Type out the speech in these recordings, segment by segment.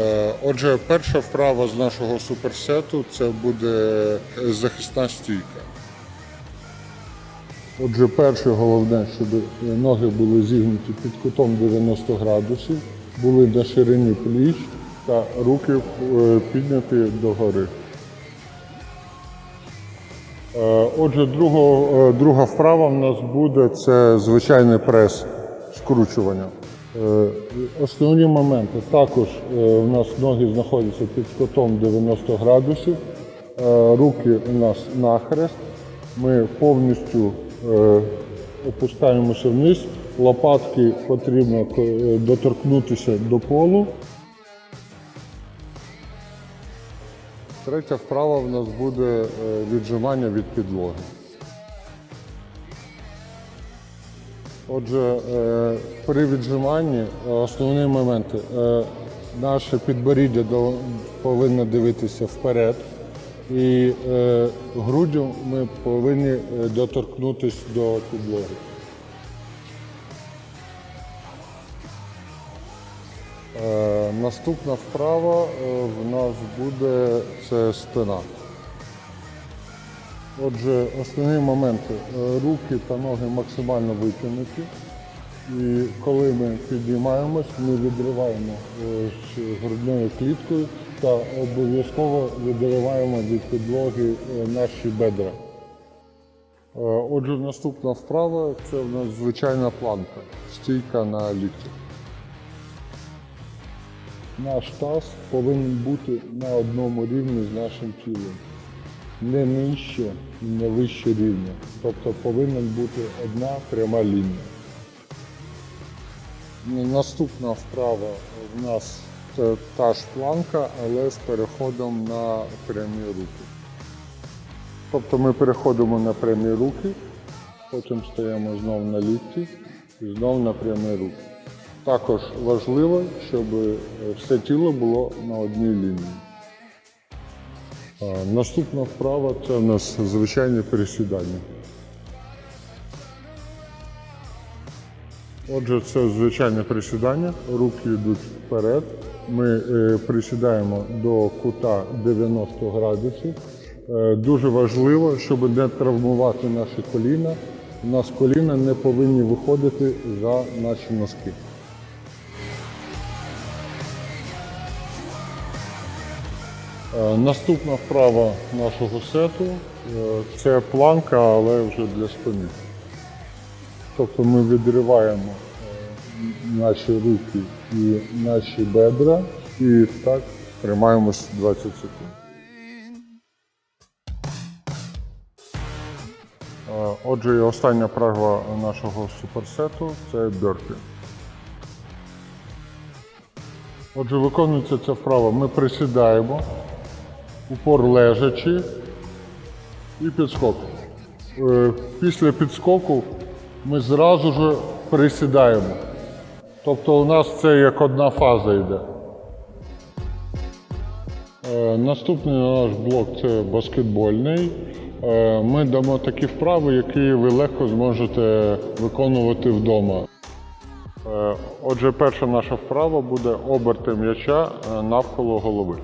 Е, Отже, перша вправа з нашого суперсету це буде захисна стійка. Отже, перше головне, щоб ноги були зігнуті під кутом 90 градусів, були на ширині пліч та руки е, підняті догори. Е, Отже, друга вправа в нас буде це звичайний прес скручування. Е, Основні моменти також е, у нас ноги знаходяться під кутом 90 градусів, е, руки у нас нахрест. Ми повністю е, опускаємося вниз, лопатки потрібно е, доторкнутися до полу. Третя вправа в нас буде е, віджимання від підлоги. Отже, е, при віджиманні е, основні моменти. Е, Наше підборіддя повинно дивитися вперед, і груддю ми повинні доторкнутися до підлоги. Наступна вправа в нас буде це спина. Отже, основні моменти. Е, Руки та ноги максимально витягнуті. І коли ми підіймаємось, ми відриваємо е, з грудною кліткою та обов'язково відриваємо від підлоги е, наші бедра. Отже, наступна вправа це в нас звичайна планка, стійка на лікті. Наш таз повинен бути на одному рівні з нашим тілом. Не нижче не вище рівня. Тобто повинна бути одна пряма лінія. Ну, Наступна вправа в нас це та ж планка, але з переходом на прямі руки. Тобто ми переходимо на прямі руки, потім стаємо знову на лікті і знову на прямі руки. Також важливо, щоб е, все тіло було на одній лінії. Наступна вправа це в нас звичайне присідання. Отже, це звичайне присідання, руки йдуть вперед. Ми е, присідаємо до кута 90 градусів. Е, дуже важливо, щоб не травмувати наші коліна. У нас коліна не повинні виходити за наші носки. Наступна вправа нашого сету е, це планка, але вже для спини. Тобто ми відриваємо е, наші руки і наші бедра і так тримаємось 20 секунд. Е, Отже, і остання вправа нашого суперсету це бёрпі. Отже, виконується ця вправа. Ми присідаємо, упор лежачи і підскок. Е, Після підскоку ми зразу ж присідаємо. Тобто у нас це як одна фаза йде. Е, Наступний наш блок це баскетбольний. Е, Ми дамо такі вправи, які ви легко зможете виконувати вдома. Отже, перша наша вправа буде оберти м'яча навколо голови.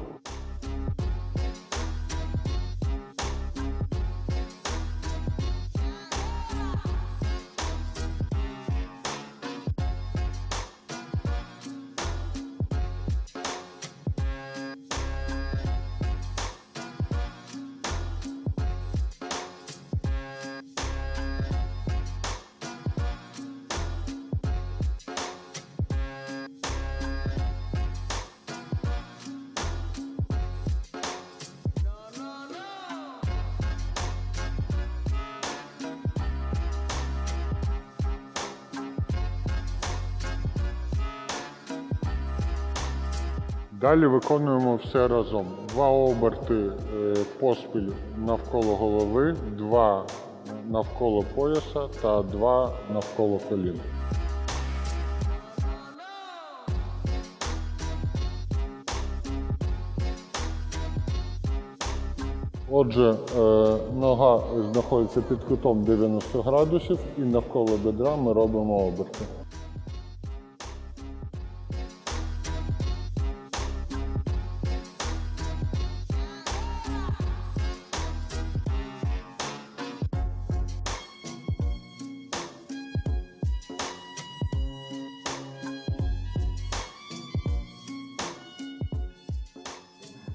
Далі виконуємо все разом. Два оберти е, поспіль навколо голови, два навколо пояса та два навколо колін. Отже, е, нога знаходиться під кутом 90 градусів і навколо бедра ми робимо оберти.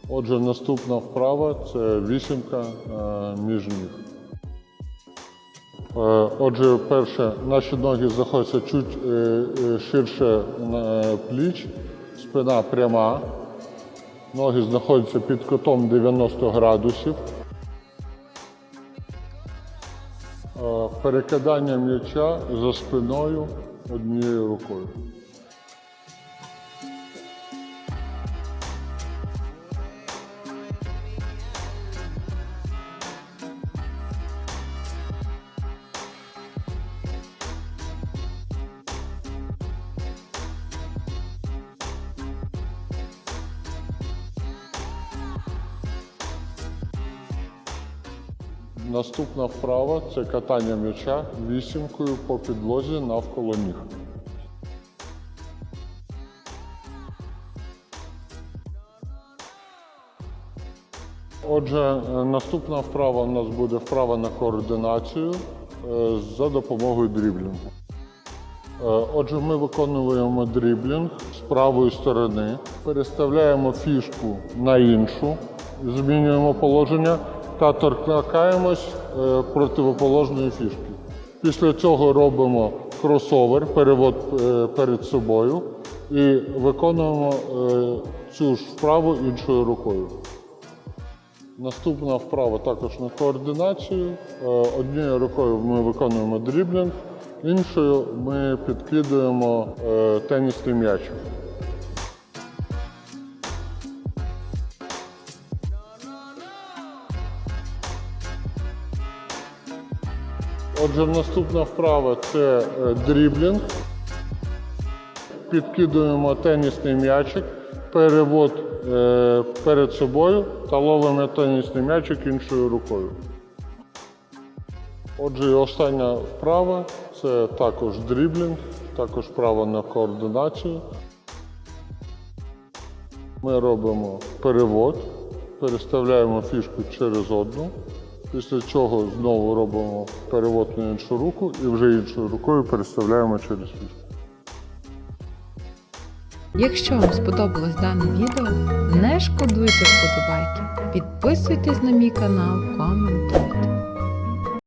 Отже, наступна вправа це вісімка е, між ніг. Е, Отже, перше, наші ноги знаходяться чуть е, ширше е, пліч, спина пряма, ноги знаходяться під кутом 90 градусів. Перекидання м'яча за спиною однією рукою. Наступна вправа це катання м'яча вісімкою по підлозі навколо ніг. Отже, наступна вправа у нас буде вправа на координацію е, за допомогою дріблінгу. Е, Отже, ми виконуємо дріблінг з правої сторони, переставляємо фішку на іншу, змінюємо положення та торкаємось е, противоположної фішки. Після цього робимо кросовер, перевод е, перед собою і виконуємо е, цю ж вправу іншою рукою. Наступна вправа також на координацію. Однією рукою ми виконуємо дріблінг, іншою ми підкидуємо тенісний м'яч. Отже, наступна вправа це е, дріблінг. Підкидуємо тенісний м'ячик, перевод е, перед собою та ловимо тенісний м'ячик іншою рукою. Отже, остання вправа це також дріблінг, також вправа на координацію. Ми робимо перевод, переставляємо фішку через одну, після чого знову робимо перевод на іншу руку і вже іншою рукою переставляємо через фішку. Якщо вам сподобалось дане відео, не шкодуйте вподобайки, підписуйтесь на мій канал, коментуйте.